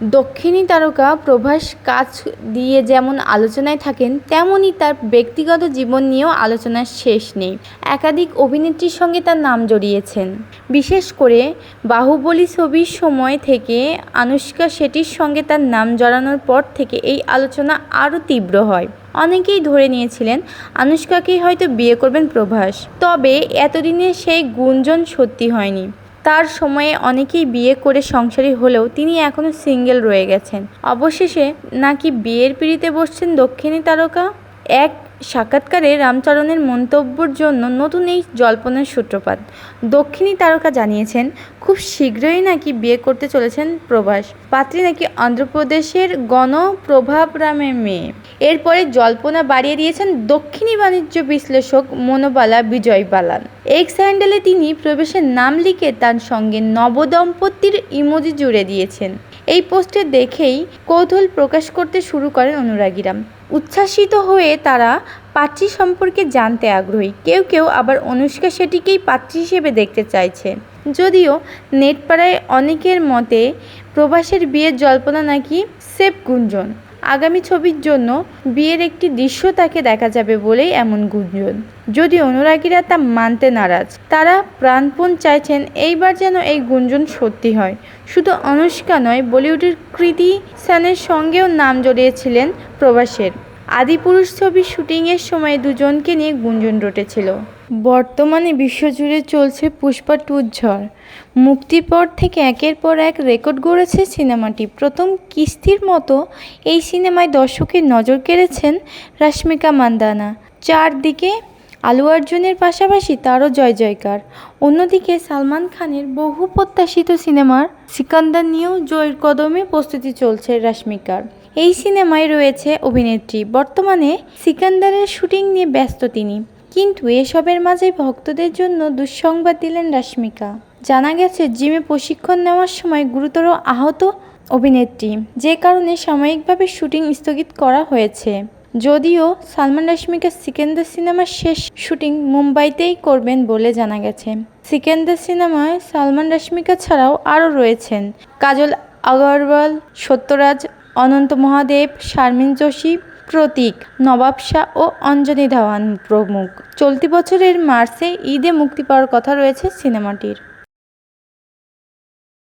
দক্ষিণী তারকা প্রভাস কাজ দিয়ে যেমন আলোচনায় থাকেন তেমনই তার ব্যক্তিগত জীবন নিয়েও আলোচনার শেষ নেই। একাধিক অভিনেত্রীর সঙ্গে তার নাম জড়িয়েছেন। বিশেষ করে বাহুবলী ছবির সময় থেকে আনুষ্কা শেঠির সঙ্গে তার নাম জড়ানোর পর থেকে এই আলোচনা আরও তীব্র হয়। অনেকেই ধরে নিয়েছিলেন, আনুষ্কাকেই হয়তো বিয়ে করবেন প্রভাস। তবে এতদিনে সেই গুঞ্জন সত্যি হয়নি। তার সময়ে অনেকেই বিয়ে করে সংসারী হলেও তিনি এখনও সিঙ্গেল রয়ে গেছেন। অবশেষে নাকি বিয়ের পিড়িতে বসছেন দক্ষিণী তারকা? এক সাক্ষাৎকারে রামচরণের মন্তব্যর জন্য নতুন এই জল্পনার সূত্রপাত। দক্ষিণী তারকা জানিয়েছেন, খুব শীঘ্রই নাকি বিয়ে করতে চলেছেন প্রভাস। পাত্রী নাকি অন্ধ্রপ্রদেশের গণপ্রভাবরামের মেয়ে। এরপরে জল্পনা বাড়িয়ে দিয়েছেন দক্ষিণী বাণিজ্য বিশ্লেষক মনোবালা বিজয় বালান এক্স হ্যান্ডেলে তিনি প্রবেশের নাম লিখে তার সঙ্গে নবদম্পতির ইমোজি জুড়ে দিয়েছেন। এই পোস্টে দেখেই কৌতূহল প্রকাশ করতে শুরু করেন অনুরাগীরা উচ্ছ্বাসিত হয়ে তারা পাত্রী সম্পর্কে জানতে আগ্রহী। কেউ কেউ আবার অনুষ্কা শেঠিকেই পাত্রী হিসেবে দেখতে চাইছে। যদিও নেটপাড়ায় অনেকের মতে প্রবাসের বিয়ের জল্পনা নাকি সেফ গুঞ্জন। আগামী ছবির জন্য বিয়ের একটি দৃশ্য তাকে দেখা যাবে বলেই এমন গুঞ্জন। যদি অনুরাগীরা তা মানতে নারাজ, তারা প্রাণপণ চাইছেন এইবার যেন এই গুঞ্জন সত্যি হয়। শুধু অনুষ্কা নয়, বলিউডের কৃতি সেনের সঙ্গেও নাম জড়িয়েছিলেন প্রবাসের আদিপুরুষ ছবির শুটিংয়ের সময় দুজনকে নিয়ে গুঞ্জন রটেছিল। বর্তমানে বিশ্বজুড়ে চলছে পুষ্পা টুর ঝড়। মুক্তির পর থেকে একের পর এক রেকর্ড গড়েছে সিনেমাটি। প্রথম কিস্তির মতো এই সিনেমায় দর্শকের নজর কেড়েছেন রাশ্মিকা মান্দানা। চারদিকে আলু অর্জুনের পাশাপাশি তারও জয় জয়কার। অন্যদিকে সালমান খানের বহু প্রত্যাশিত সিনেমার সিকান্দার নিয়েও জয়ের কদমে প্রস্তুতি চলছে রাশ্মিকার। এই সিনেমায় রয়েছে অভিনেত্রী। বর্তমানে সিকান্দারের শুটিং নিয়ে ব্যস্ত তিনি। কিন্তু এসবের মাঝে ভক্তদের জন্য দুঃসংবাদ দিলেন রাশ্মিকা। জানা গেছে, জিমে প্রশিক্ষণ নেওয়ার সময় গুরুতর আহত অভিনেত্রী, যে কারণে সাময়িকভাবে শুটিং স্থগিত করা হয়েছে। যদিও সালমান রশ্মিকা সিকেন্দার সিনেমার শেষ শুটিং মুম্বাইতেই করবেন বলে জানা গেছে। সিকেন্দার সিনেমায় সালমান রশ্মিকা ছাড়াও আরও রয়েছেন কাজল আগরওয়াল, সত্যরাজ অনন্ত মহাদেব, শারমিন যোশী, প্রতীক, নবাব শাহ ও অঞ্জনী ধাওয়ান প্রমুখ। চলতি বছরের মার্চে ঈদে মুক্তি পাওয়ার কথা রয়েছে সিনেমাটির।